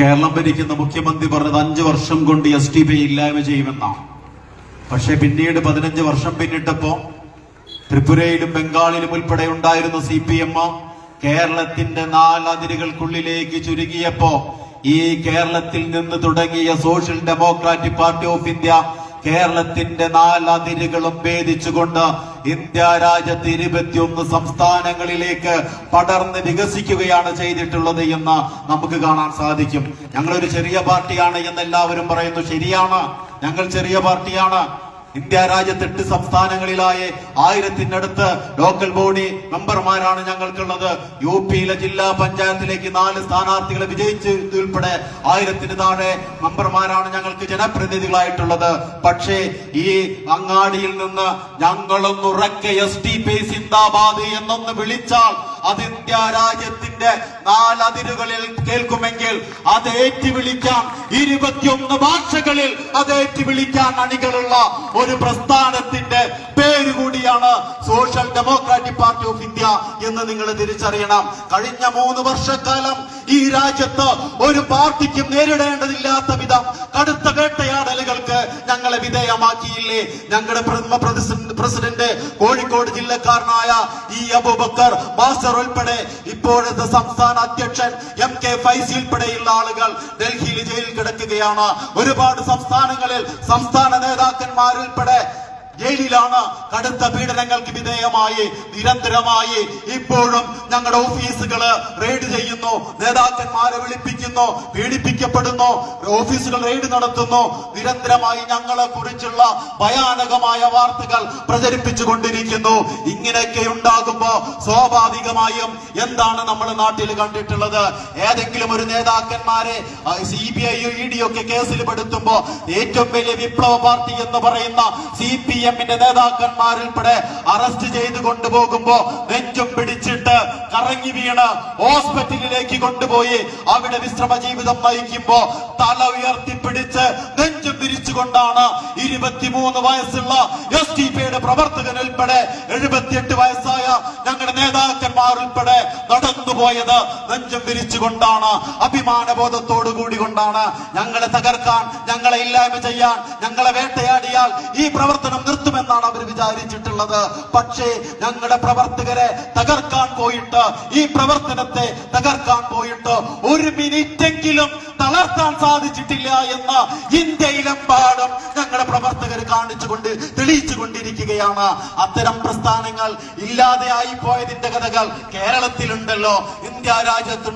കേരളം ഭരിക്കുന്ന മുഖ്യമന്ത്രി പറഞ്ഞത് അഞ്ച് വർഷം കൊണ്ട് എസ് ടി പി ഇല്ലായ്മ ചെയ്യുമെന്നാണ്. പക്ഷെ പിന്നീട് പതിനഞ്ച് വർഷം പിന്നിട്ടപ്പോ ത്രിപുരയിലും ബംഗാളിലും ഉൾപ്പെടെ ഉണ്ടായിരുന്ന സി പി എം കേരളത്തിന്റെ നാലതിരുകൾക്കുള്ളിലേക്ക് ചുരുങ്ങിയപ്പോ ഈ കേരളത്തിൽ നിന്ന് തുടങ്ങിയ social democratic party of India കേരളത്തിന്റെ നാലതിരുകളും ഭേദിച്ചുകൊണ്ട് ഇന്ത്യ രാജ്യത്ത് ഇരുപത്തിയൊന്ന് സംസ്ഥാനങ്ങളിലേക്ക് പടർന്ന് വികസിക്കുകയാണ് ചെയ്തിട്ടുള്ളത് എന്ന് നമുക്ക് കാണാൻ സാധിക്കും. ഞങ്ങളൊരു ചെറിയ പാർട്ടിയാണ് എന്ന് എല്ലാവരും പറയുന്നു. ശരിയാണ്. ഞങ്ങൾ ചെറിയ പാർട്ടിയാണ്. ഇന്ത്യ രാജ്യത്ത് എട്ട് സംസ്ഥാനങ്ങളിലായി ആയിരത്തിനടുത്ത് ലോക്കൽ ബോഡി മെമ്പർമാരാണ് ഞങ്ങൾക്കുള്ളത്. യു പിയിലെ ജില്ലാ പഞ്ചായത്തിലേക്ക് നാല് സ്ഥാനാർത്ഥികളെ വിജയിച്ച് ഉൾപ്പെടെ ആയിരത്തിന് താഴെ മെമ്പർമാരാണ് ഞങ്ങൾക്ക് ജനപ്രതിനിധികളായിട്ടുള്ളത്. പക്ഷേ ഈ അങ്ങാടിയിൽ നിന്ന് ഞങ്ങളൊന്നുറക്കെ എസ് ടി പി സിന്ദാബാദ് എന്നൊന്ന് വിളിച്ചാൽ അത് ഇന്ത്യ രാജ്യത്തിന്റെ നാലതിരുകളിൽ കേൾക്കുമെങ്കിൽ അത് ഏറ്റുവിളിക്കാൻ ഇരുപത്തിയൊന്ന് ഭാഷകളിൽ അത് ഏറ്റുവിളിക്കാൻ അണികളുള്ള ഒരു പ്രസ്ഥാനത്തിന്റെ പേര് കൂടിയാണ് social democratic party of India എന്ന് നിങ്ങൾ തിരിച്ചറിയണം. കഴിഞ്ഞ മൂന്ന് വർഷക്കാലം ഈ രാജ്യത്ത് ഒരു പാർട്ടിക്കും നേരിടേണ്ടതില്ലാത്ത വിധം കടുത്ത വേട്ടയാടലുകൾക്ക് ഞങ്ങളെ വിധേയമാക്കിയില്ലേ. ഞങ്ങളുടെ പ്രഥമ പ്രസിഡന്റ് കോഴിക്കോട് ജില്ലക്കാരനായ ഈ അബൂബക്കർ മാസ്റ്റർ ഉൾപ്പെടെ ഇപ്പോഴത്തെ സംസ്ഥാന അധ്യക്ഷൻ എം കെ ഫൈസി ഉൾപ്പെടെയുള്ള ആളുകൾ ഡൽഹിയിൽ ജയിലിൽ കിടക്കുകയാണ്. ഒരുപാട് സംസ്ഥാനങ്ങളിൽ സംസ്ഥാന നേതാക്കന്മാരുൾപ്പെടെ ജയിലിലാണ് കടുത്ത പീഡനങ്ങൾക്ക് വിധേയമായി നിരന്തരമായി. ഇപ്പോഴും ഞങ്ങളുടെ ഓഫീസുകൾ റെയ്ഡ് ചെയ്യുന്നു നേതാക്കന്മാരെ വിളിപ്പിക്കുന്നു പീഡിപ്പിക്കപ്പെടുന്നു ഓഫീസുകൾ റെയ്ഡ് നടത്തുന്നു. നിരന്തരമായി ഞങ്ങളെ കുറിച്ചുള്ള ഭയാനകമായ വാർത്തകൾ പ്രചരിപ്പിച്ചു കൊണ്ടിരിക്കുന്നു. ഇങ്ങനെയൊക്കെ ഉണ്ടാകുമ്പോ സ്വാഭാവികമായും എന്താണ് നമ്മൾ നാട്ടിൽ കണ്ടിട്ടുള്ളത്? ഏതെങ്കിലും ഒരു നേതാക്കന്മാരെ C B I E D ഒക്കെ കേസിൽ പെടുത്തുമ്പോ ഏറ്റവും വലിയ വിപ്ലവ പാർട്ടി എന്ന് പറയുന്ന സി പി എമ്മിന്റെ നേതാക്കന്മാരുൾപ്പെടെ അറസ്റ്റ് ചെയ്ത് കൊണ്ടുപോകുമ്പോ നെഞ്ചും പിടിച്ചിട്ട് കറങ്ങി വീണ് ഹോസ്പിറ്റലിലേക്ക് കൊണ്ടുപോയി അവിടെ വിശ്രമ ജീവിതം നയിക്കുമ്പോ തല ഉയർത്തി ഉയർത്തിപ്പിടിച്ച് നെഞ്ചും തിരിച്ചുകൊണ്ടാണ് ഇരുപത്തിമൂന്ന് വയസ്സുള്ള എസ് ടി പിയുടെ പ്രവർത്തകൻ ഉൾപ്പെടെ എഴുപത്തിയെട്ട് വയസ്സായ ഞങ്ങളുടെ നേതാക്കന്മാർ ഉൾപ്പെടെ നടന്നുപോയത് നെഞ്ചും വിരിച്ചുകൊണ്ടാണ്. അഭിമാനബോധത്തോടു കൂടി കൊണ്ടാണ് ഞങ്ങളെ തകർക്കാൻ ഞങ്ങളെ ഇല്ലായ്മ ചെയ്യാൻ ഞങ്ങളെ വേട്ടയാടിയാൽ ഈ പ്രവർത്തനം നിർത്തുമെന്നാണ് അവർ വിചാരിച്ചിട്ടുള്ളത്. പക്ഷേ ഞങ്ങളുടെ പ്രവർത്തകരെ തകർക്കാൻ പോയിട്ട് ഈ പ്രവർത്തനത്തെ തകർക്കാൻ പോയിട്ട് ഒരു മിനിറ്റെങ്കിലും തളർത്താൻ സാധിച്ചിട്ടില്ല എന്ന് ഇന്ത്യയിലെമ്പാടും ഞങ്ങളുടെ പ്രവർത്തകർ കാണിച്ചുകൊണ്ട് തെളിയിച്ചു കൊണ്ടിരിക്കുകയാണ് അത്തരം പ്രസ്ഥാനങ്ങൾ ഇല്ലാതെയായി പോയതിന്റെ കഥകൾ കേരളത്തിലുണ്ടല്ലോ ഇന്ത്യ രാജ്യത്തുണ്ട്